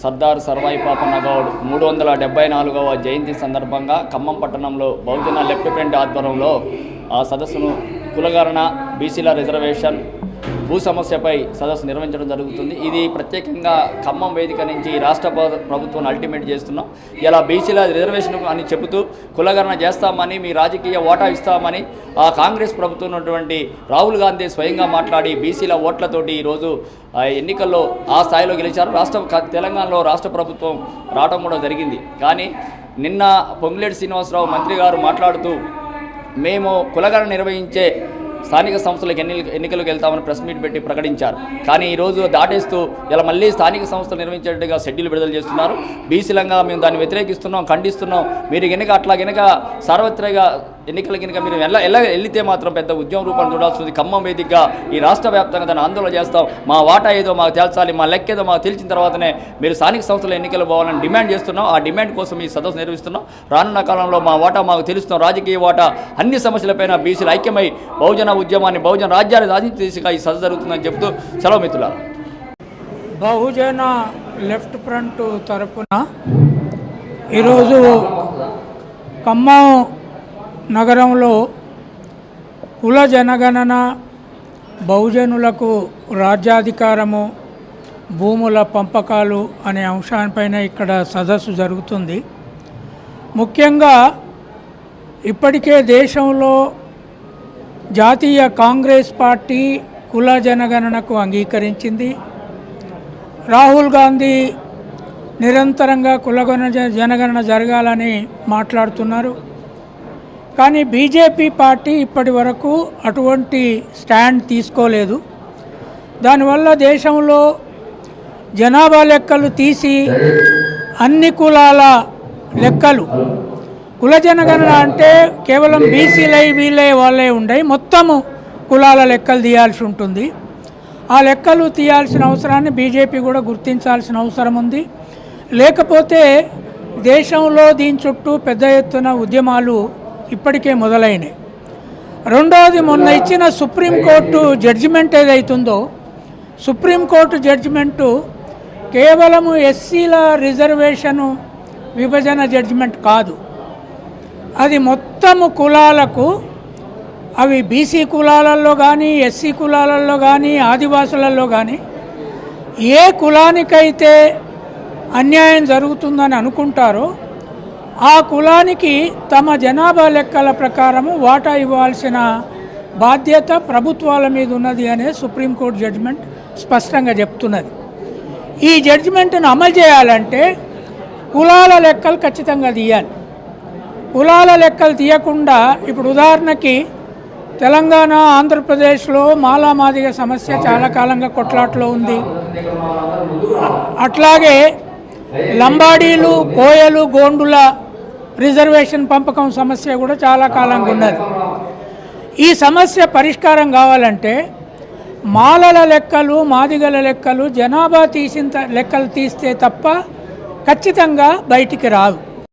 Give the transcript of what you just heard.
సర్దార్ సర్వాయి పాపన్న గౌడ్ మూడు వందల డెబ్బై నాలుగవ జయంతి సందర్భంగా ఖమ్మం పట్టణంలో బహుజన లెఫ్ట్ ఫ్రంట్ ఆధ్వర్యంలో ఆ సదస్సును కులగణన బీసీల రిజర్వేషన్ భూ సమస్యపై సదస్సు నిర్వహించడం జరుగుతుంది. ఇది ప్రత్యేకంగా ఖమ్మం వేదిక నుంచి రాష్ట్ర ప్రభుత్వం అల్టిమేట్ చేస్తున్నాం. ఇలా బీసీల రిజర్వేషన్ అని చెబుతూ కులగణన చేస్తామని మీ రాజకీయ ఓటా ఇస్తామని ఆ కాంగ్రెస్ ప్రభుత్వం ఉన్నటువంటి రాహుల్ గాంధీ స్వయంగా మాట్లాడి బీసీల ఓట్లతోటి ఈరోజు ఆ ఎన్నికల్లో ఆ స్థాయిలో గెలిచారు. రాష్ట్ర తెలంగాణలో రాష్ట్ర ప్రభుత్వం రావడం కూడా జరిగింది. కానీ నిన్న పొంగులేటి శ్రీనివాసరావు మంత్రి గారు మాట్లాడుతూ మేము కులగణన నిర్వహించే స్థానిక సంస్థలకు ఎన్ని ఎన్నికలకు వెళ్తామని ప్రెస్ మీట్ పెట్టి ప్రకటించారు. కానీ ఈరోజు దాటేస్తూ ఇలా మళ్ళీ స్థానిక సంస్థలు నిర్వహించేట్టుగా షెడ్యూల్ విడుదల చేస్తున్నారు. బీసీలంగా మేము దాన్ని వ్యతిరేకిస్తున్నాం ఖండిస్తున్నాం. మీరు గనక అట్లా గనక సార్వత్రిక ఎన్నికల కనుక మీరు ఎలా ఎలా వెళ్తే మాత్రం పెద్ద ఉద్యమ రూపాన్ని చూడాల్సింది. ఖమ్మం వేదికగా ఈ రాష్ట్ర వ్యాప్తంగా దాన్ని ఆందోళన చేస్తాం. మా వాటా ఏదో మాకు తేల్చాలి మా లెక్క ఏదో మాకు తెలిసిన తర్వాతనే మీరు స్థానిక సంస్థల ఎన్నికలు పోవాలని డిమాండ్ చేస్తున్నాం. ఆ డిమాండ్ కోసం ఈ సదస్సు నిర్వహిస్తున్నాం. రానున్న కాలంలో మా వాటా మాకు తెలుస్తున్నాం. రాజకీయ వాటా అన్ని సమస్యలపైన బీసీలు ఐక్యమై బహుజన ఉద్యమాన్ని బహుజన రాజ్యాన్ని సాధించి దిశగా ఈ సదస్సు జరుగుతుందని చెప్తూ సెలవు మిత్రులారా. బహుజన లెఫ్ట్ ఫ్రంట్ తరఫున ఈరోజు ఖమ్మం నగరంలో కుల జనగణన బహుజనులకు రాజ్యాధికారము భూముల పంపకాలు అనే అంశాలపైన ఇక్కడ సదస్సు జరుగుతుంది. ముఖ్యంగా ఇప్పటికే దేశంలో జాతీయ కాంగ్రెస్ పార్టీ కుల జనగణనకు అంగీకరించింది. రాహుల్ గాంధీ నిరంతరంగా కులగణ జనగణన జరగాలని మాట్లాడుతున్నారు. కానీ బీజేపీ పార్టీ ఇప్పటి వరకు అటువంటి స్టాండ్ తీసుకోలేదు. దానివల్ల దేశంలో జనాభా లెక్కలు తీసి అన్ని కులాల లెక్కలు. కుల జనగణన అంటే కేవలం బీసీలై వీళ్ళే వాళ్ళే ఉండయి. మొత్తము కులాల లెక్కలు తీయాల్సి ఉంటుంది. ఆ లెక్కలు తీయాల్సిన అవసరాన్ని బీజేపీ కూడా గుర్తించాల్సిన అవసరం ఉంది. లేకపోతే దేశంలో దీని చుట్టూ పెద్ద ఎత్తున ఉద్యమాలు ఇప్పటికే మొదలైనవి రెండవది మొన్న ఇచ్చిన సుప్రీంకోర్టు జడ్జిమెంట్ ఏదైతుందో సుప్రీంకోర్టు జడ్జిమెంటు కేవలము ఎస్సీల రిజర్వేషను విభజన జడ్జిమెంట్ కాదు. అది మొత్తము కులాలకు అవి బీసీ కులాలలో కానీ ఎస్సీ కులాలలో కానీ ఆదివాసులలో కానీ ఏ కులానికైతే అన్యాయం జరుగుతుందని అనుకుంటారో ఆ కులానికి తమ జనాభా లెక్కల ప్రకారము వాటా ఇవ్వాల్సిన బాధ్యత ప్రభుత్వాల మీద ఉన్నది అనే సుప్రీంకోర్టు జడ్జిమెంట్ స్పష్టంగా చెప్తున్నది. ఈ జడ్జిమెంట్ను అమలు చేయాలంటే కులాల లెక్కలు ఖచ్చితంగా తీయాలి. కులాల లెక్కలు తీయకుండా ఇప్పుడు ఉదాహరణకి తెలంగాణ ఆంధ్రప్రదేశ్లో మాలామాదిగ సమస్య చాలా కాలంగా కొట్లాట్లో ఉంది. అట్లాగే లంబాడీలు కోయలు గోండుల రిజర్వేషన్ పంపకం సమస్య కూడా చాలా కాలంగా ఉన్నది. ఈ సమస్య పరిష్కారం కావాలంటే మాలల లెక్కలు మాదిగల లెక్కలు జనాభా తీసిన లెక్కలు తీస్తే తప్ప ఖచ్చితంగా బయటికి రావు.